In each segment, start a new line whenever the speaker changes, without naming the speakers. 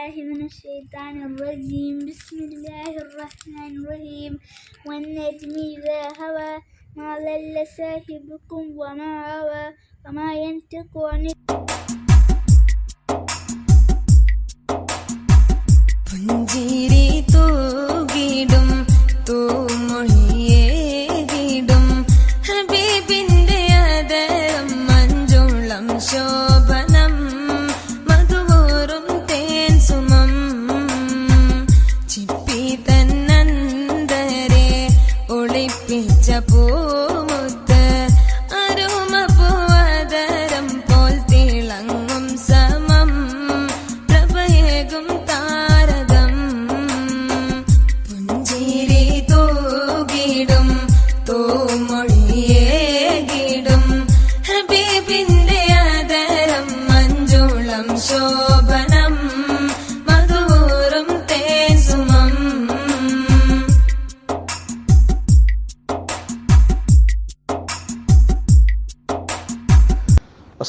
بالله من الشيطان الرجيم. بسم الله الرحمن الرحيم. والنجم إذا هوى ما ضل صاحبكم وما هوى وما ينطق عن
الهوى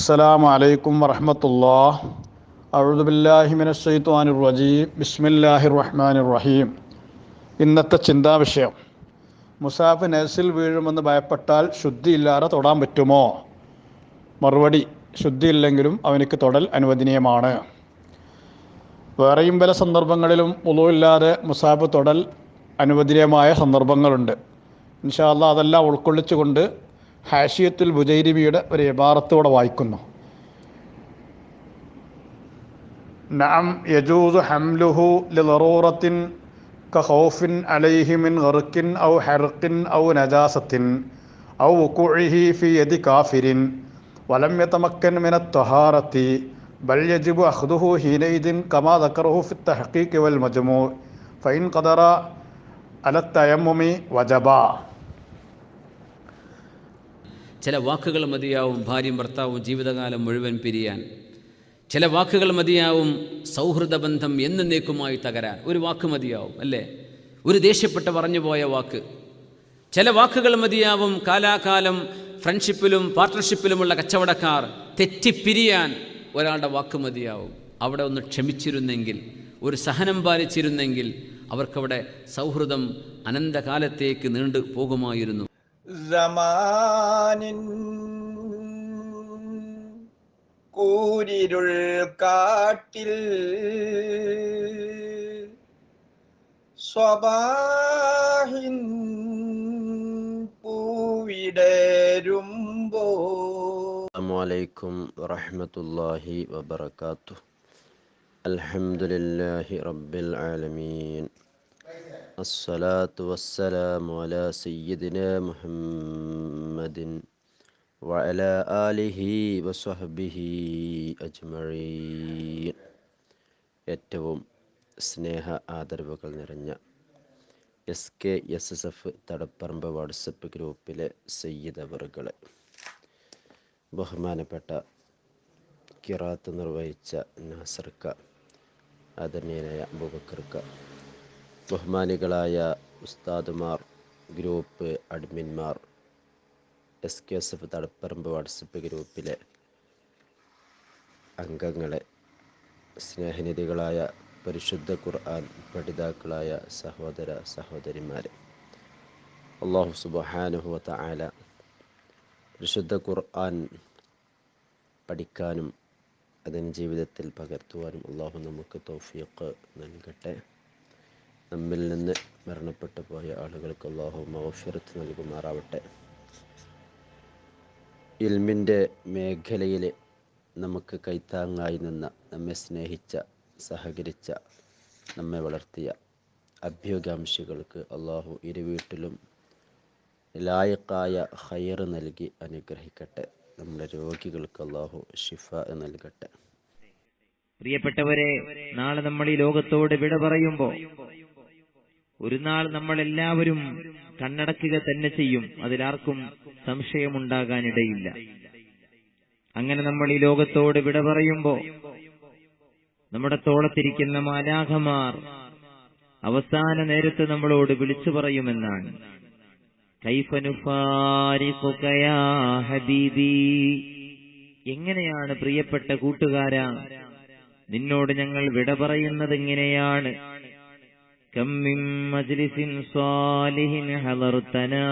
السلام عليكم ورحمة الله أعوذ بالله من الشيطان الرجيم بسم الله الرحمن الرحيم ഇന്നത്തെ ചിന്താ വിഷയം മുസാഫ് നഴ്സിൽ വീഴുമെന്ന് ഭയപ്പെട്ടാൽ ശുദ്ധിയില്ലാതെ തൊടാൻ പറ്റുമോ മറുപടി ശുദ്ധിയില്ലെങ്കിലും അവനിക്ക് തൊടൽ അനുവദനീയമാണ് വേറെയും പല സന്ദർഭങ്ങളിലും ഉളവില്ലാതെ മുസാഫ് തൊടൽ അനുവദനീയമായ സന്ദർഭങ്ങളുണ്ട് ഇൻഷാല്ല അതെല്ലാം ഉൾക്കൊള്ളിച്ചുകൊണ്ട് ഹാഷിയത്തുൽ ബുജൈരിബിയുടെ ഒരു യഥാർത്ഥത്തോടെ വായിക്കുന്നു. നാം യജൂസ് ഹംലുഹു ലറൂറത്തിൻ കഹോഫിൻ അലൈഹിമിൻ ഹെറുക്കിൻ ഔ ഹെറുക്കിൻ ഔ നജാസത്തിൻ ഔ കുഴിഹി ഫി യതി കാഫിരിൻ വലം യതമക്കൻ മിന ത്വഹാറത്തി ബൽ യജിബു അഹ്ദുഹു ഹീനൈദിൻ കമാ ദക്കറുഹു ഫി തഹക്കീക്ക് വൽ മജ്മൂ ഫൈൻ ഖദറ അലത്തയമ്മുമി വജബ.
ചില വാക്കുകൾ മതിയാവും ഭാര്യയും ഭർത്താവും ജീവിതകാലം മുഴുവൻ പിരിയാൻ. ചില വാക്കുകൾ മതിയാവും സൗഹൃദ ബന്ധം എന്നേക്കുമായി തകരാൻ. ഒരു വാക്ക് മതിയാവും അല്ലേ? ഒരു ദേഷ്യപ്പെട്ട് പറഞ്ഞു പോയ വാക്ക്. ചില വാക്കുകൾ മതിയാവും കാലാകാലം ഫ്രണ്ട്ഷിപ്പിലും പാർട്ട്ണർഷിപ്പിലുമുള്ള കച്ചവടക്കാർ തെറ്റിപ്പിരിയാൻ ഒരാളുടെ വാക്ക് മതിയാവും. അവിടെ ഒന്ന് ക്ഷമിച്ചിരുന്നെങ്കിൽ ഒരു സഹനം പാലിച്ചിരുന്നെങ്കിൽ അവർക്കവിടെ സൗഹൃദം അനന്തകാലത്തേക്ക് നീണ്ടു പോകുമായിരുന്നു
സമാനിൻ കൂരിരുൾ കാട്ടിൽ സ്വബാഹിൻ പൂവിടരുമ്പോ.
അലൈക്കും വറഹമത്തല്ലാഹി വബർക്കാത്തു അൽഹംദുലില്ലാഹി റബ്ബിൽ ആലമീൻ. الصلاة والسلام على سيدنا محمد وعلى آله وصحبه أجمعين ഏറ്റവും സ്നേഹ ആദരവുകൾ നിറഞ്ഞ S K S S F Thadapparamba WhatsApp ഗ്രൂപ്പിലെ സയ്യിദ് അവറുകളെ ബഹുമാനപ്പെട്ട കിറാത്ത് നിർവഹിച്ച നാസർക്ക ആദരണീയനായ അബൂബക്കർക്ക ബഹുമാനികളായ ഉസ്താദുമാർ group അഡ്മിന്മാർ S K S F Thadapparamba WhatsApp ഗ്രൂപ്പിലെ അംഗങ്ങളെ സ്നേഹനിധികളായ പരിശുദ്ധ ഖുർആൻ പഠിതാക്കളായ സഹോദര സഹോദരിമാരെ അള്ളാഹു സുബഹാനുഹുവ ആല പരിശുദ്ധ ഖുർആൻ പഠിക്കാനും അതിന് ജീവിതത്തിൽ പകർത്തുവാനും അള്ളാഹു നമുക്ക് തൗഫീഖ് നൽകട്ടെ. നമ്മിൽ നിന്ന് മരണപ്പെട്ടു പോയ ആളുകൾക്ക് അള്ളാഹു മൗഫിറത്ത് നൽകുമാറാവട്ടെ. ഇൽമിന്റെ മേഖലയിൽ നമുക്ക് കൈത്താങ്ങായി നിന്ന നമ്മെ സ്നേഹിച്ച സഹകരിച്ച നമ്മെ വളർത്തിയ അഭ്യുകാംക്ഷികൾക്ക് അള്ളാഹു ഇരുവീട്ടിലും ലായക്കായ ഹയർ നൽകി അനുഗ്രഹിക്കട്ടെ. നമ്മുടെ രോഗികൾക്ക് അള്ളാഹു ഷിഫ നൽകട്ടെ.
പ്രിയപ്പെട്ടവരെ നാളെ നമ്മൾ ഈ ലോകത്തോട് വിട പറയുമ്പോ ഒരു നാൾ നമ്മളെല്ലാവരും കണ്ണടക്കുക തന്നെ ചെയ്യും. അതിലാർക്കും സംശയമുണ്ടാകാനിടയില്ല. അങ്ങനെ നമ്മൾ ഈ ലോകത്തോട് വിട പറയുമ്പോ നമ്മുടെ തോളത്തിരിക്കുന്ന മാലാഖമാർ അവസാന നേരത്ത് നമ്മളോട് വിളിച്ചു പറയുമെന്നാണ്. എങ്ങനെയാണ് പ്രിയപ്പെട്ട കൂട്ടുകാരാ നിന്നോട് ഞങ്ങൾ വിട പറയുന്നത് എങ്ങനെയാണ്? കമ്മിൻ മജ്ലിസിൻ صالح حضرتنا.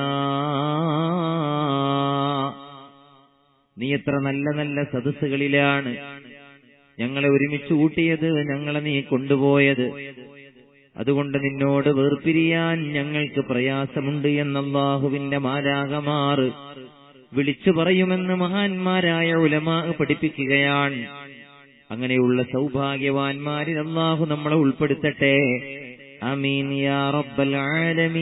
നീ എത്ര നല്ല നല്ല സദസ്സുകളിലാണ് ഞങ്ങളെ ഒരുമിച്ച് കൂട്ടിയത് ഞങ്ങളെ നീ കൊണ്ടുപോയത്. അതുകൊണ്ട് നിന്നോട് വേർപിരിയാൻ ഞങ്ങൾക്ക് പ്രയാസമുണ്ട് എന്നല്ലാഹുവിന്റെ മാരാകമാർ വിളിച്ചു പറയുമെന്ന് മഹാന്മാരായ ഉലമാ പഠിപ്പിക്കുകയാണ്. അങ്ങനെയുള്ള സൗഭാഗ്യവാന്മാരിൽ അള്ളാഹു നമ്മളെ ഉൾപ്പെടുത്തട്ടെ. آمين يا رب العالمين.